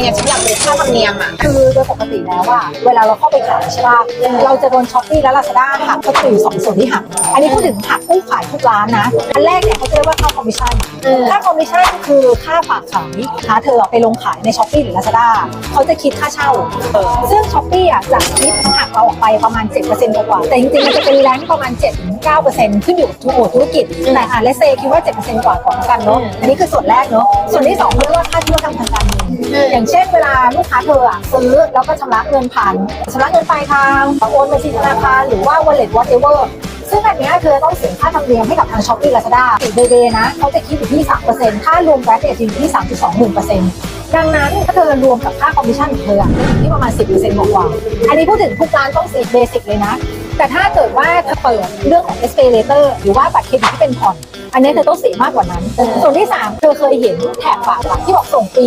เนี่ยฉันอยากรู้ค่าธรรมเนียมอะคือโดยปกติแล้วว่าเวลาเราเข้าไปขายใช่ป่ะเราจะโดนช้อปปี้และลาซาด้าหักก็คืออยู่สองส่วนที่หักอันนี้พูดถึงหักผู้ขายทุกร้านนะอันแรกเนี่ยเขาจะเรียกว่าค่าคอมมิชชั่นอืมค่าคอมมิชชั่นคือค่าฝากขายนะคะเธอไปลงขายในช้อปปี้หรือลาซาด้าเขาจะคิดค่าเช่าซึ่งช้อปปี้อะจะคิดหักเราออกไปประมาณ7%กว่าๆแต่จริงๆมันจะเป็นแรงประมาณ7-9%ขึ้นอยู่กับทุกโอธุรกิจแต่อะเลเซคิดว่า7%กว่าก่อนละกันเนาะอันนี้คือส่วนแรกเนาะส่วนที่สองเขาเรียกว่าค่าธุรกรรมทางการเงิน อย่างเช่นเวลาลูกค้าเธออะซื้อแล้วก็ชำระเงินผ่านชำระเงินปลายทางโอนบัญชีธนาคารหรือว่า wallet whatever ซึ่งอันเนี้ยเธอต้องเสียค่าธรรมเนียมให้กับทางช้อปปี้ลาซาด้าติดเบเบนะเขาจะคิดอยู่ที่ 3%ค่ารวมแบรนด์จะอยู่ที่3.21%ดังนั้นถ้าเธอรวมกับค่าคอมมิชชั่นของเธออะอยู่ที่ประมาณ 10%กว่าๆอันนี้พูดถึงทุกร้านต้องสิเบสิกเลยนะ แต่ถ้าเกิดว่าเธอเปิดเรื่องของ escalator หรือว่าบัตรเครดิตที่เป็นผ่อน อันนี้เธอต้องเสียมากกว่านั้น ส่วนที่ 3 เธอเคยเห็นแถบฝากหลังที่บอกส่งฟรี